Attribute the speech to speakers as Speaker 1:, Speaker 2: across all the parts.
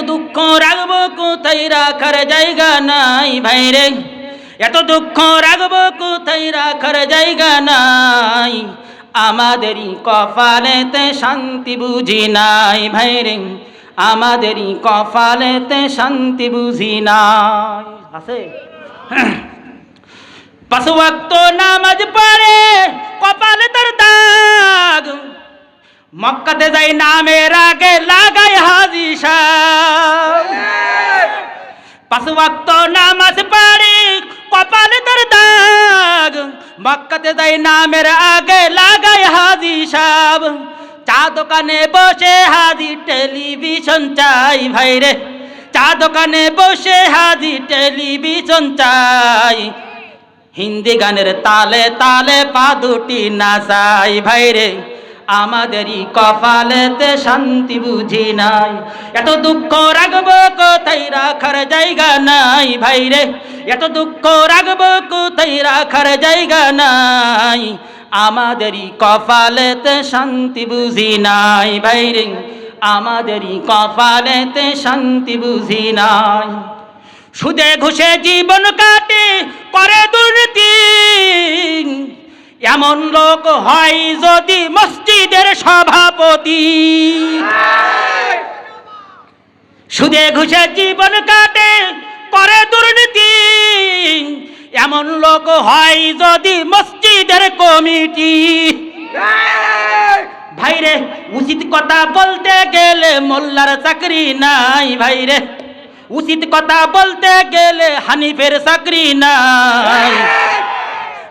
Speaker 1: দুঃখ রাখব কোথায় রাখার জায়গা নাই ভাইরে? এত দুঃখ রাখব কোথায় রাখার জায়গা নাই? আমাদেরই কপালেতে শান্তি বুঝি নাই ভাই ভাইরে। আমাদেরই কপালেতে শান্তি বুঝি নাই। আছে? পাঁচ নামাজ পড়ে কপালে তার দাগ। মক্কাতে যাই নামের আগে লাগাই হাজি ওয়াক্ত নামাজ পড়ে, কপালে তার দাগ। মক্কাতে যাই নামের আগে লাগাই হাজি সাহ চা দোকানে বসে হাজি টেলিভিশন চাই ভাইরে চা দোকানে বসে হাজি টেলিভিশন চাই। হিন্দি গানের তালে তালে পা দুটি নাচাই ভাইরে আমাদেরই কপালেতে শান্তি বুঝি নাই। এত দুঃখ রাখব কোথায় রাখার জায়গা নাই ভাইরে। এত দুঃখ রাখব কোথায় রাখার জায়গা নাই। আমাদেরই কপালেতে শান্তি বুঝি নাই ভাইরে। আমাদেরই কপালেতে শান্তি বুঝি নাই। সুদে ঘুষে জীবন কাটে, করে দুর্নীতি। এমন লোক হয় যদি মসজিদের সভাপতি। সুদে ঘুষে জীবন কাটে, করে দুর্নীতি। এমন লোক হয় যদি মসজিদের কমিটি। ভাইরে উচিত কথা বলতে গেলে মোল্লার চাকরি নাই ভাইরে উচিত কথা বলতে গেলে হানিফের চাকরি নাই।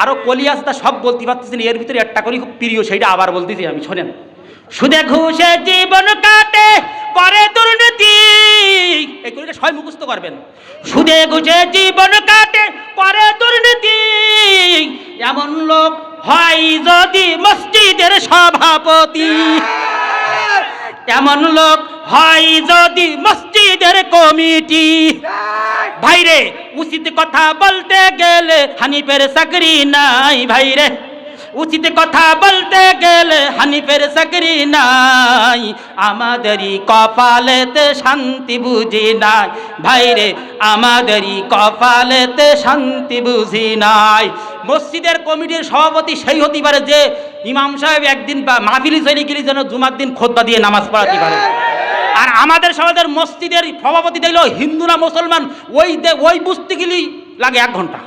Speaker 1: আরও কলিয়াসটা সব বলতে পারতেছি না, এর ভিতরে একটা করি খুব প্রিয় সেইটা আবার বলতেছি আমি শোনেন। সুদে ঘুষে জীবন কাটে করে দুর্নীতি। এই কলিটা সবাই মুখস্থ করবেন। সুদে ঘুষে জীবন কাটে করে দুর্নীতি। এমন লোক হয় যদি মসজিদের সভাপতি। এমন লোক হয় যদি মসজিদের কমিটি। ভাইরে, উচিত কথা বলতে গেলে হানিফের চাকরি নাই ভাইরে। উচিত কথা বলতে গেলে হানিফের চাকরি নাই। আমাদেরই কপালেতে শান্তি বুঝি নাই। ভাইরে, আমাদেরই কপালেতে শান্তি বুঝি নাই। মসজিদের কমিটির সভাপতি সেই হতে পারে যে ইমাম সাহেব একদিন বা মাহফিলি চলে গেলে যেন জুমার দিন খোদ্া দিয়ে নামাজ পড়াতে পারে। আর আমাদের সমাজের মসজিদের সভাপতি দিল হিন্দু না মুসলমান ওই দে- ওই বুঝতে গেলেই লাগে এক ঘণ্টা।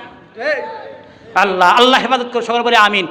Speaker 1: আল্লাহ আল্লাহ হেফাজত করে সকল বলে আমিন।